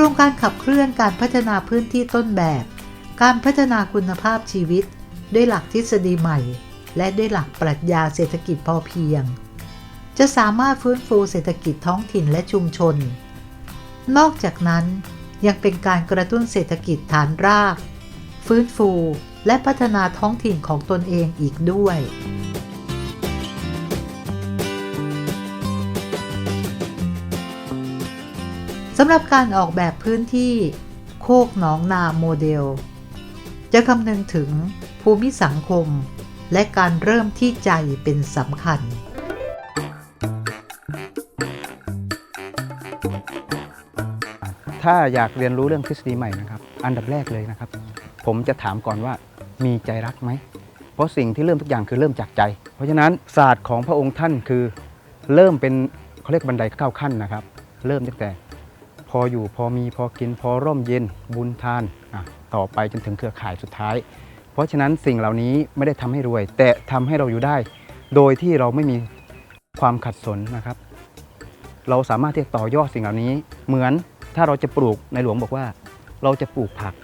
รมการขับเคลื่อนการพัฒนาพื้นที่ต้นแบบ การพัฒนาคุณภาพชีวิต ด้วยหลักทฤษฎีใหม่ และด้วยหลักปรัชญาเศรษฐกิจพอเพียง จะสามารถฟื้นฟูเศรษฐกิจท้องถิ่นและชุมชน นอกจากนั้นยังเป็นการกระตุ้นเศรษฐกิจฐานราก ฟื้นฟูและพัฒนาท้องถิ่นของตนเองอีกด้วย สำหรับการออกแบบพื้นที่โคกหนองนาโมเดล จะคำนึงถึงภูมิสังคม และการเริ่มที่ใจเป็นสำคัญ ถ้าอยากเรียนรู้เรื่องทฤษฎีใหม่นะครับ อันดับแรกเลยนะครับ ผมจะถามก่อนว่ามีใจรักไหม เพราะสิ่งที่เริ่มทุกอย่างคือเริ่มจากใจ เพราะฉะนั้นศาสตร์ของพระองค์ท่านคือเริ่มเป็นเขาเรียกบันไดเก้าขั้นนะครับ เริ่มตั้งแต่ พออยู่พอมีพอกินพอร่มเย็นบุญทานต่อไปจนถึงเครือข่ายสุดท้าย เพราะฉะนั้นสิ่งเหล่านี้ไม่ได้ทำให้รวย แต่ทำให้เราอยู่ได้ โดยที่เราไม่มีความขัดสนนะครับ เราสามารถที่จะต่อยอดสิ่งเหล่านี้ เหมือนถ้าเราจะปลูกในหลวงบอกว่า เราจะปลูกผัก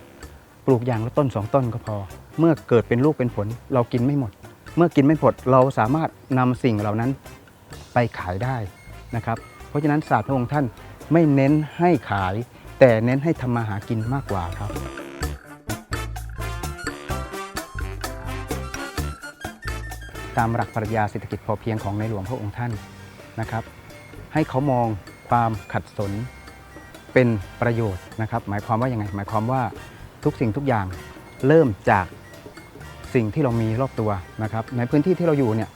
ปลูกอย่างละต้นสองต้นก็พอ เมื่อเกิดเป็นลูกเป็นผล เรากินไม่หมด เมื่อกินไม่หมดเราสามารถนำสิ่งเหล่านั้นไปขายได้นะครับ เพราะฉะนั้นศาสตร์พระองค์ท่าน ไม่เน้นให้ขาย แต่เน้นให้ทำมาหากินมากกว่าครับ ตามหลักปรัชญาเศรษฐกิจพอเพียงของในหลวงพระองค์ท่านนะครับ ให้เขามองความขัดสนเป็นประโยชน์นะครับ หมายความว่าอยังไง หมายความว่าทุกสิ่งทุกอย่างเริ่มจากสิ่งที่เรามีรอบตัวนะครับ ในพื้นที่ที่เราอยู่เนี่ย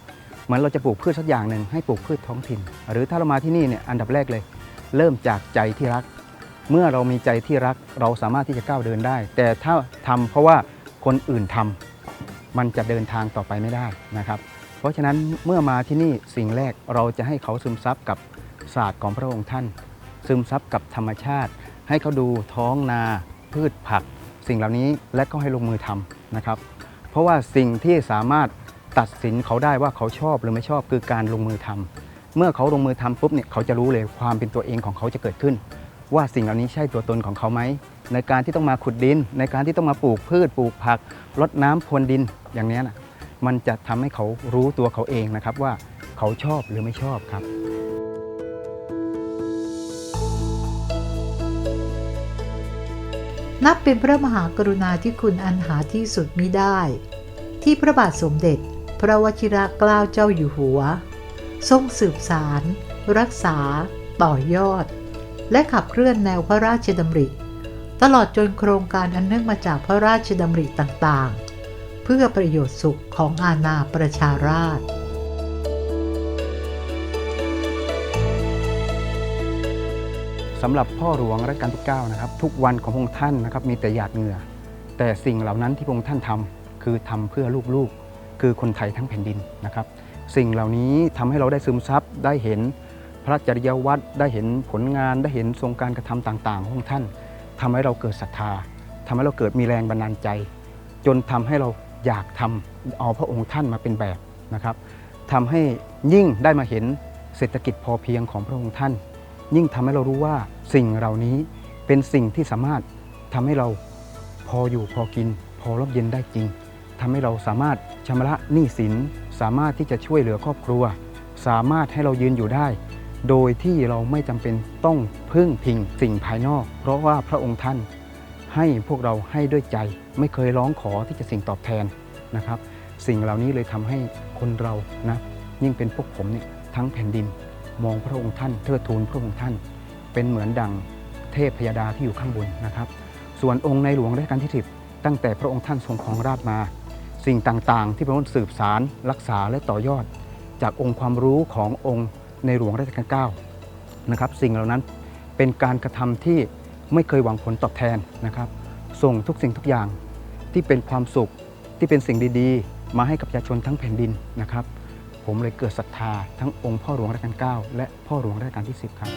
เหมือนเราจะปลูกพืชสักอย่างหนึ่งให้ปลูกพืชท้องถิ่น หรือถ้าเรามาที่นี่เนี่ยอันดับแรกเลย เริ่มจากใจที่รัก เมื่อเรามีใจที่รักเราสามารถที่จะก้าวเดินได้ แต่ถ้าทำเพราะว่าคนอื่นทำมันจะเดินทางต่อไปไม่ได้นะครับ เพราะฉะนั้นเมื่อมาที่นี่สิ่งแรกเราจะให้เขาซึมซับกับศาสตร์ของพระองค์ท่าน ซึมซับกับธรรมชาติ ให้เขาดูท้องนาพืชผัก สิ่งเหล่านี้และก็ให้ลงมือทำนะครับ เพราะว่าสิ่งที่สามารถตัดสินเขาได้ว่าเขาชอบหรือไม่ชอบคือการลงมือทำ เมื่อเขาลงมือทำปุ๊บเนี่ยเขาจะรู้เลยความเป็นตัวเองของเขาจะเกิดขึ้น ว่าสิ่งเหล่านี้ใช่ตัวตนของเขาไหมในการที่ต้องมาขุดดิน ในการที่ต้องมาปลูกพืชปลูกผักรดน้ำพรวนดินอย่างนี้นะมันจะทำให้เขารู้ตัวเขาเองนะครับว่าเขาชอบหรือไม่ชอบครับนับเป็นพระมหากรุณาธิคุณอันหาที่สุดมิได้ ที่พระบาทสมเด็จ พระวชิรเกล้าเจ้าอยู่หัว ทรงสืบสาร รักษา ต่อยอด และขับเคลื่อนแนวพระราชดำริ ตลอดจนโครงการอันเนื่องมาจากพระราชดำริต่างๆ เพื่อประโยชน์สุขของอาณาประชาราษฎร์สำหรับพ่อหลวงรัชกาลที่9นะครับ ทุกวันของพระองค์ท่านนะครับ มีแต่หยาดเหงื่อ แต่สิ่งเหล่านั้นที่พระองค์ท่านทำคือทำเพื่อลูกๆ คือคนไทยทั้งแผ่นดินนะครับ สิ่งเหล่านี้ทำให้เราได้ซึมซับได้เห็นพระจริยวัตรได้เห็นผลงานได้เห็นทรงการกระทำต่างๆ ของท่านทำให้เราเกิดศรัทธาทำให้เราเกิดมีแรงบันดาลใจ จนทำให้เราอยากทำเอาพระองค์ท่านมาเป็นแบบนะครับทำให้ยิ่งได้มาเห็นเศรษฐกิจพอเพียงของพระองค์ท่าน ยิ่งทำให้เรารู้ว่าสิ่งเหล่านี้เป็นสิ่งที่สามารถทำให้เราพออยู่พอกิน พอร่มเย็นได้จริง ทำให้เราสามารถชำระหนี้สิน สามารถที่จะช่วยเหลือครอบครัว สามารถให้เรายืนอยู่ได้ โดยที่เราไม่จำเป็นต้องพึ่งพิงสิ่งภายนอก เพราะว่าพระองค์ท่านให้พวกเราให้ด้วยใจ ไม่เคยร้องขอที่จะสิ่งตอบแทนนะครับ สิ่งเหล่านี้เลยทำให้คนเรานะยิ่งเป็นพวกผมเนี่ยทั้งแผ่นดิน มองพระองค์ท่านเทิดทูนพระองค์ท่าน เป็นเหมือนดังเทพพยดาที่อยู่ข้างบนนะครับ ส่วนองค์ในหลวงรัชกาลที่ 10 ตั้งแต่พระองค์ท่านทรงครองราชมา สิ่งต่างๆ ที่พระองค์สืบสารรักษาและต่อยอด จากองค์ความรู้ขององค์ในหลวงรัชกาล9นะครับสิ่งเหล่านั้นเป็นการกระทำที่ไม่เคยหวังผลตอบแทนนะครับ ส่งทุกสิ่งทุกอย่างที่เป็นความสุขที่เป็นสิ่งดีๆ มาให้กับประชาชนทั้งแผ่นดินนะครับ ผมเลยเกิดศรัทธาทั้งองค์พ่อหลวงรัชกาลที่9และพ่อหลวงรัชกาลที่ 10 ครับ